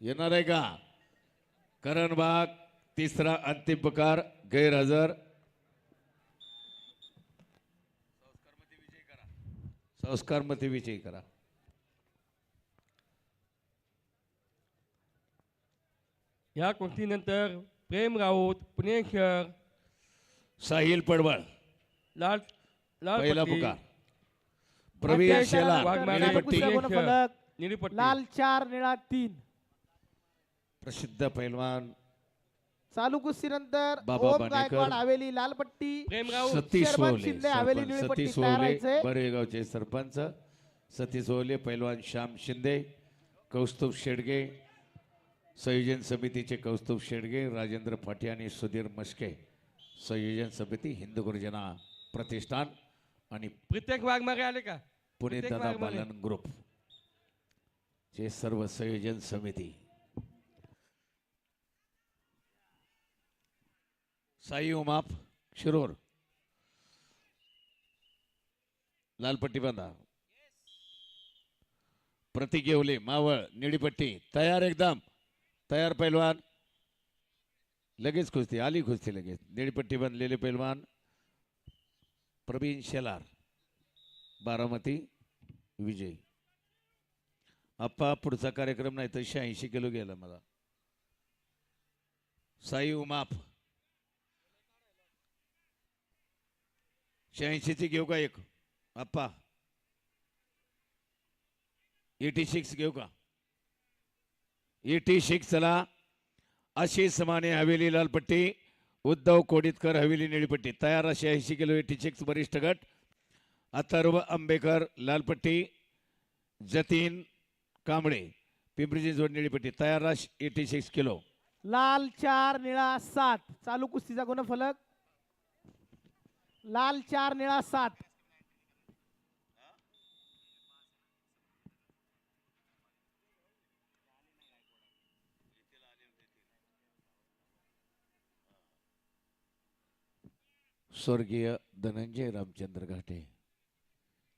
येणार आहे का? करण बाग तिसरा अंतिम प्रकार गैरहजर. संस्कार मते विजयी करा. या कुस्तीनंतर प्रेम राऊत पुणेकर साहिल पडवळ. लाल लाल पहिला पट्टी, पुकार. प्रवीण मध्य शेलार वाघमारे, गुण फलक निळीपट्टी लाल चार निळा तीन. प्रसिद्ध पैलवान चालू कुस्तीनंतर बाबा ओम बाणेकर. गायकवाड हवेली लाल पट्टी प्रेम राऊत सतीश शर्मा ओले शिंदे, हवेली सरपंच सतीश तयार ओले व्हायचंय. बरेगावचे सरपंच सतीश ओले पैलवान श्याम शिंदे कौस्तुभ शेडगे संयोजन समितीचे कौस्तुभ शेडगे राजेंद्र फाटे आणि सुधीर मस्के संयोजन समिती हिंदू गुरुजना प्रतिष्ठान आणि प्रत्येक वाघमारे आले का पुणे प्रत्येक दादा. बालन ग्रुप चे सर्व संयोजन समिती साई उमाप शिरोर लालपट्टी बांधा प्रतीक येवले मावळ निळीपट्टी तयार एकदम तयार पैलवान लगेच खुसती आली खुसती लगेच निळीपट्टी बांधलेले पैलवान प्रवीण शेलार बारामती विजय आप्पा पुढचा कार्यक्रम नाही तर शहाऐंशी किलो गेला मला साई उमाप शहाऐंशीची घेऊ का एक? आप्पा एटी सिक्स घेऊ का? एटी सिक्सला चला समाने हवेली लालपट्टी उद्धव कोडितकर हवेली निळीपट्टी. तयार अशी ऐंशी किलो एटी सिक्स वरिष्ठ गट. अथर्व आंबेकर लालपट्टी जतीन कांबळे पिंपरीची चिंचवड निळीपट्टी. तयार राश एटी सिक्स किलो. लाल चार निळा सात. चालू कुस्तीचा गुणफलक लाल चार निळा सात. स्वर्गीय धनंजय रामचंद्र घाटे.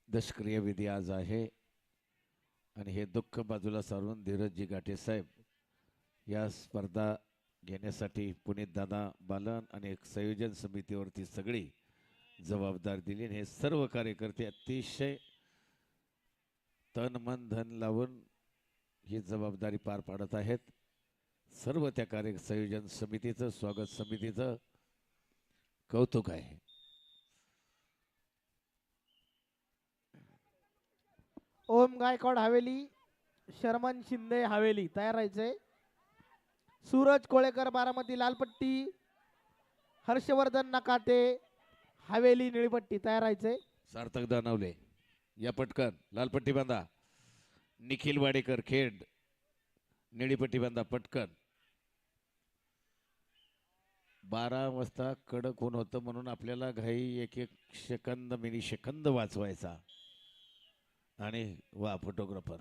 दशक्रिय विधी आज आहे. आणि हे दुःख बाजूला सारून धीरजजी घाटे साहेब या स्पर्धा घेण्यासाठी पुणे दादा बालन आणि एक संयोजन समितीवरती सगळी जबाबदार दिली आणि हे सर्व कार्यकर्ते अतिशय तन मन धन लावून ही जबाबदारी पार पाडत आहेत. सर्व त्या कार्य संयोजन समितीचं स्वागत समितीचं कौतुक आहे. ओम गायकवाड हवेली शर्मन शिंदे हवेली तयार राहायचंय सूरज कोळेकर बारामती लालपट्टी हर्षवर्धन नकाते हवेली निळीपट्टी तयार राहायचंय सार्थक दानवले. या पटकन. लालपट्टी बांधा. निखिल वाडेकर खेड. निळीपट्टी बांधा पटकन. बारा वाजता कडक ऊन होतं म्हणून आपल्याला घाई एक एक सेकंद मिनी सेकंद वाचवायचा. आणि वा फोटोग्राफर.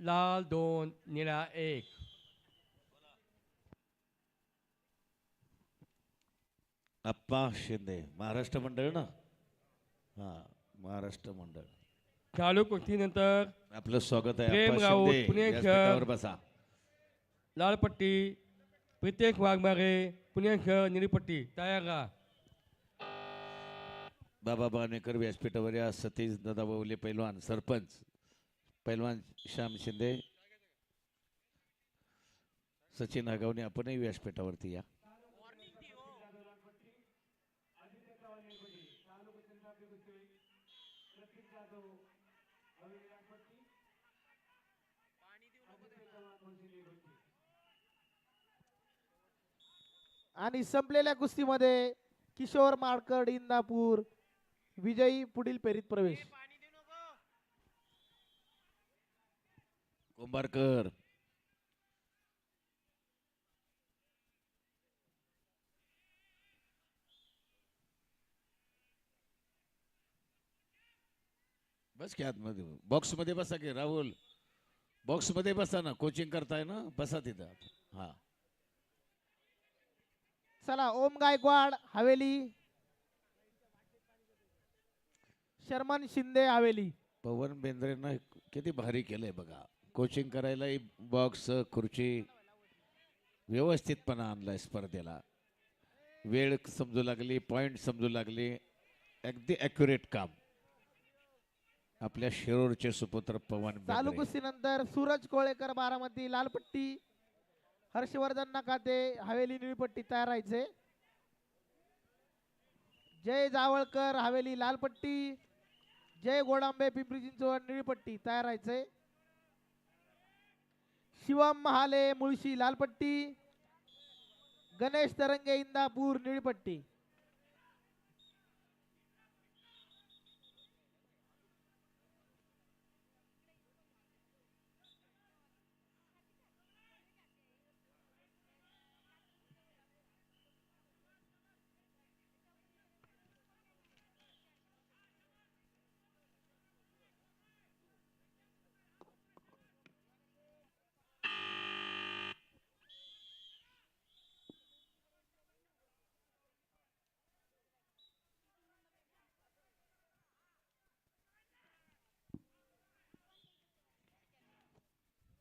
लाल दोन निळा एक. आप्पा शिंदे. महाराष्ट्र मंडळ ना? हा महाराष्ट्र मंडळ. चालू कुस्तीनंतर आपलं स्वागत आहे प्रेम राऊत, शिंदे. व्यासपीठावर बसा. लाल पट्टी प्रत्येक वाघमारे पुणेकर निळीपट्टी. तयार राहा. बाबा बाणेकर व्यासपीठावर या सतीश दादा बावले पैलवान सरपंच. पैलवान श्याम शिंदे सचिन आगावणे आपणही व्यासपीठावरती या आणि संपलेल्या कुस्तीमध्ये किशोर माडकर इंदापूर विजयी पुढील फेरीत प्रवेश. कुंभारकर बस की आतमध्ये. बॉक्समध्ये बसा की राहुल. बॉक्समध्ये बसा ना. कोचिंग करताय ना? बसा तिथं. हा. चला ओम गायकवाड हवेली. शर्मन शिंदे हवेली. पवन बेंद्रेनं किती भारी केलंय बघा. कोचिंग करायलाही बॉक्स खुर्ची व्यवस्थितपणा आणलाय स्पर्धेला. वेळ समजू लागली पॉईंट समजू लागली अगदी ॲक्युरेट काम. आपल्या शिरोरचे सुपुत्र पवन चालू बेंद्रे कुस्तीनंतर सूरज कोळेकर बारामती लालपट्टी हर्षवर्धन नकाते हवेली निळपट्टी तयार राहायचे. जय जावळकर हवेली लालपट्टी जय गोडांबे पिंपरी चिंचवड निळपट्टी तयार व्हायचे शिवम महाले मुळशी लालपट्टी गणेश तरंगे इंदापूर निळपट्टी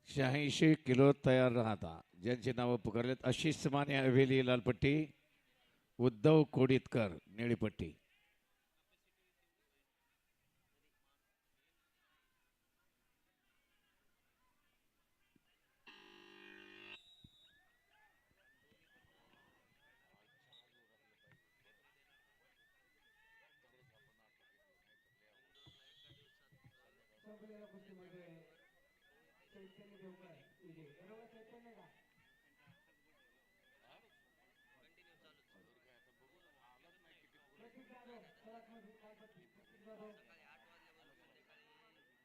शहाऐंशी किलो तयार राहता. ज्यांची नावं पुकारलेत आशिष माने हवेली लालपट्टी उद्धव कोडितकर निळीपट्टी. चैतन्य देवकर तुझे बरोबर चैतन्य का प्रतीक जाधव कलात्मक विकास प्रतीक जाधव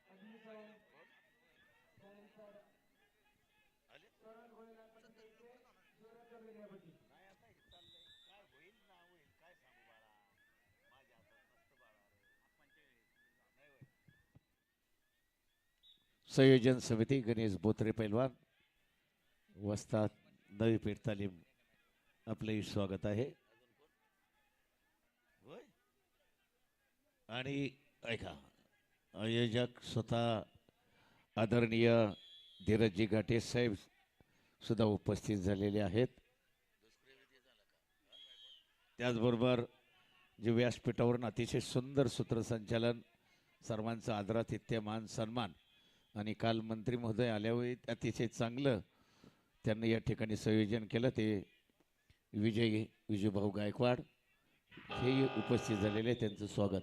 अग्निशवन संयोजन समिती गणेश बोत्रे पैलवान वस्ताद नवी पेठ तालीम आपलंही स्वागत आहे. आणि ऐका आयोजक स्वतः आदरणीय धीरजजी घाटे साहेब सुद्धा उपस्थित झालेले आहेत. त्याचबरोबर जे व्यासपीठावरून अतिशय सुंदर सूत्रसंचालन सर्वांचा आदरातिथ्य मान सन्मान आणि काल मंत्री महोदय आल्यावर अतिशय चांगलं त्यांनी या ठिकाणी संयोजन केलं. ते विजय विजयभाऊ गायकवाड हेही उपस्थित झालेले त्यांचं स्वागत.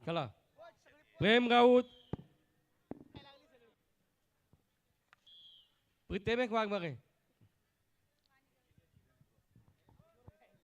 चला. प्रेम गाऊत राऊत प्रितेमेक वाघमारे